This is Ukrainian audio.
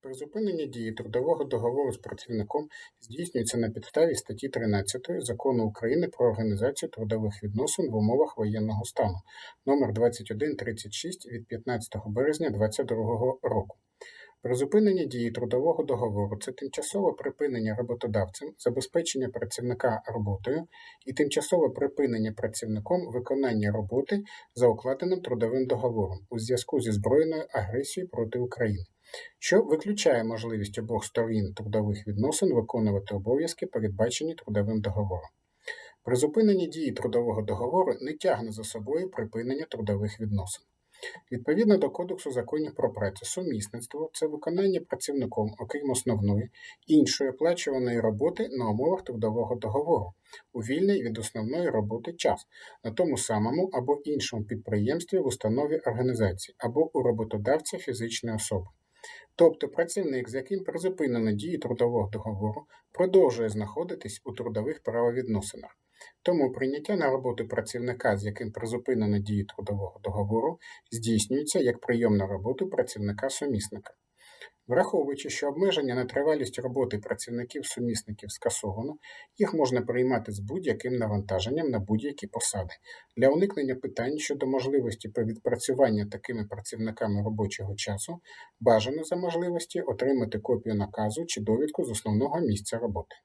Призупинення дії трудового договору з працівником здійснюється на підставі статті 13 Закону України про організацію трудових відносин в умовах воєнного стану номер 2136 від 15 березня 2022 року. Призупинення дії трудового договору це тимчасове припинення роботодавцем, забезпечення працівника роботою і тимчасове припинення працівником виконання роботи за укладеним трудовим договором у зв'язку зі збройною агресією проти України, що виключає можливість обох сторін трудових відносин виконувати обов'язки, передбачені трудовим договором. Призупинення дії трудового договору не тягне за собою припинення трудових відносин. Відповідно до Кодексу законів про працю, сумісництво це виконання працівником, окрім основної, іншої оплачуваної роботи на умовах трудового договору у вільний від основної роботи час на тому самому або іншому підприємстві в установі організації або у роботодавця фізичної особи. Тобто працівник, з яким призупинено дії трудового договору, продовжує знаходитись у трудових правовідносинах. Тому прийняття на роботу працівника, з яким призупинено дії трудового договору, здійснюється як прийом на роботу працівника-сумісника. Враховуючи, що обмеження на тривалість роботи працівників-сумісників скасовано, їх можна приймати з будь-яким навантаженням на будь-які посади. Для уникнення питань щодо можливості відпрацювання такими працівниками робочого часу бажано за можливості отримати копію наказу чи довідку з основного місця роботи.